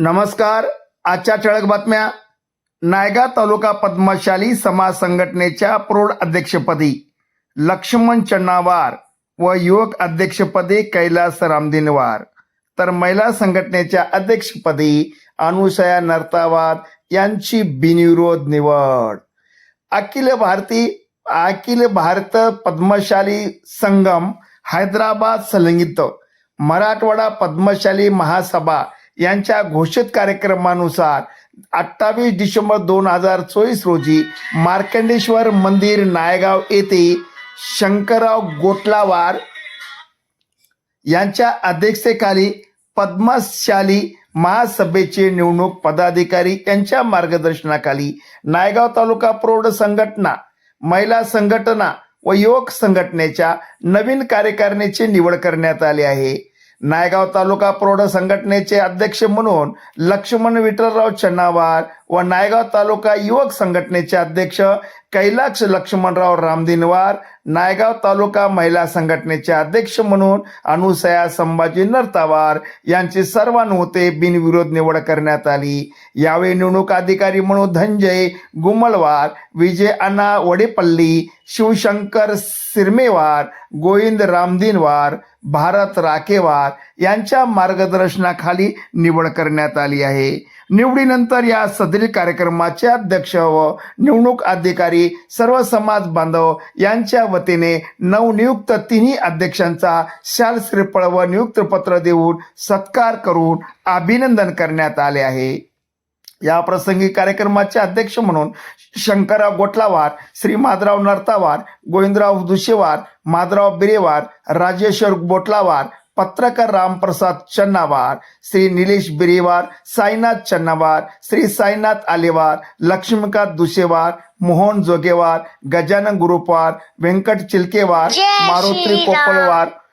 नमस्कार. आजच्या ठळक बातम्या. नायगा तालुका पद्मशाली समाज संघटनेच्या प्रौढ अध्यक्षपदी लक्ष्मण चन्नावार व युवक अध्यक्षपदी कैलास रामदिनवार. तर महिला संघटनेच्या अध्यक्षपदी अनुसया नर्तावाद यांची बिनविरोध निवड. अखिल भारतीय अखिल भारत पद्मशाली संगम हैदराबाद संलंगित. मराठवाडा पद्मशाली महासभा यांच्या घोषित कार्यक्रमानुसार अठ्ठावीस डिसेंबर दोन हजार चोवीस रोजी मार्कंडेश्वर मंदिर नायगाव येथे शंकरराव गोटलावार यांच्या अध्यक्षतेखाली पद्मशाली महासभेचे निवडणूक पदाधिकारी यांच्या मार्गदर्शनाखाली नायगाव तालुका प्रौढ संघटना महिला संघटना व युवक संघटनेच्या नवीन कार्यकारिणीची निवड करण्यात आली आहे. नायगाव तालुका प्रौढ संघटनेचे अध्यक्ष म्हणून लक्ष्मण विठ्ठलराव चन्नावार व नायगाव तालुका युवक संघटनेचे अध्यक्ष कैलाक्ष लक्ष्मणराव रामदिनवार नायगाव तालुका महिला संघटनेचे अध्यक्ष म्हणून अनुसया संभाजी नरतावार यांची सर्वानुमते बिनविरोध निवड करण्यात आली. यावेळी निवडणूक अधिकारी म्हणून धनंजय गुमलवार विजय अण्णा वडेपल्ली शिवशंकर सिरमेवार गोविंद रामदिनवार भारत राकेवार यांच्या मार्गदर्शनाखाली निवड करण्यात आली आहे. निवडीनंतर या सदरील कार्यक्रमाचे अध्यक्ष व निवडणूक अधिकारी सर्व समाज बांधव यांच्या वतीने नवनियुक्त तिन्ही अध्यक्षांचा शाल श्रीफळ व नियुक्त पत्र देऊन सत्कार करून अभिनंदन करण्यात आले आहे. या प्रसंगी कार्यक्रमाचे अध्यक्ष म्हणून शंकरराव गोटलावार श्री माधराव नरतावार गोविंदराव दुशेवार माधराव बिरेवार राजेश्वर बोटलावार पत्रकार राम प्रसाद चन्नावार श्री नीलेश बिरेवार साईनाथ चन्नावार श्री साईनाथ आलेवार लक्ष्मीकांत दुसेवार मोहन जोगेवार गजानन गुरुपवार व्यंकट चिलकेवार मारुत्री मारुती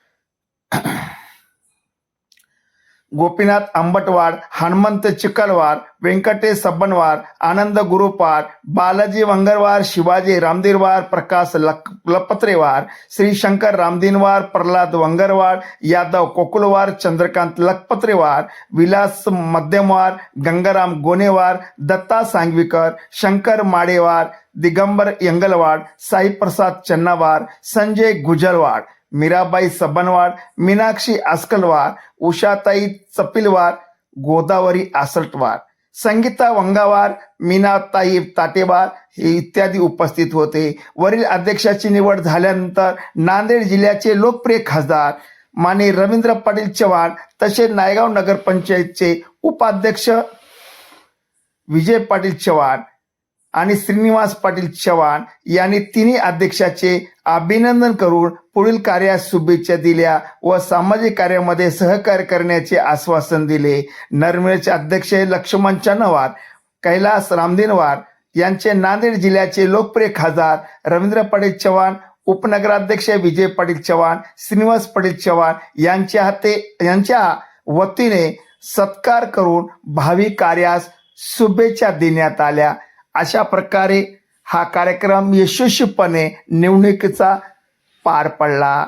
गोपीनाथ आंबटवाड हनुमंत चिकलवार व्यंकटेश सबनवार आनंद गुरुपार बालाजी वंगरवार शिवाजी रामदीरवार प्रकाश लक लपत्रेवार श्री शंकर रामदिनवार प्रल्हाद वंगरवार यादव कोकुलवार चंद्रकांत लखपत्रेवार विलास मध्यमवार गंगाराम गोनेवार दत्ता सांगवीकर शंकर माडेवार दिगंबर यंगलवाड साईप्रसाद चन्नावार संजय गुजरवाड मीराबाई सबनवाड मीनाक्षी आसकलवार उषाताई चपिलवार गोदावरी आसटवार संगीता वंगावार मीनाताई ताटेवार हे इत्यादी उपस्थित होते. वरील अध्यक्षाची निवड झाल्यानंतर नांदेड जिल्ह्याचे लोकप्रिय खासदार माने रवींद्र पाटील चव्हाण तसेच नायगाव नगरपंचायतचे उपाध्यक्ष विजय पाटील चव्हाण आणि श्रीनिवास पाटील चव्हाण यांनी तिन्ही अध्यक्षाचे अभिनंदन करून पुढील कार्यास शुभेच्छा दिल्या व सामाजिक कार्यामध्ये सहकार्य करण्याचे आश्वासन दिले. नरमेळचे अध्यक्ष लक्ष्मण चनवार कैलास रामदिनवार यांचे नांदेड जिल्ह्याचे लोकप्रिय खासदार रवींद्र पाटील चव्हाण उपनगराध्यक्ष विजय पाटील चव्हाण श्रीनिवास पाटील चव्हाण यांच्या हाते यांच्या वतीने सत्कार करून भावी कार्यास शुभेच्छा देण्यात आल्या. अशा प्रकारे हा कार्यक्रम यशस्वीपणे निवडणुकीचा पार पडला.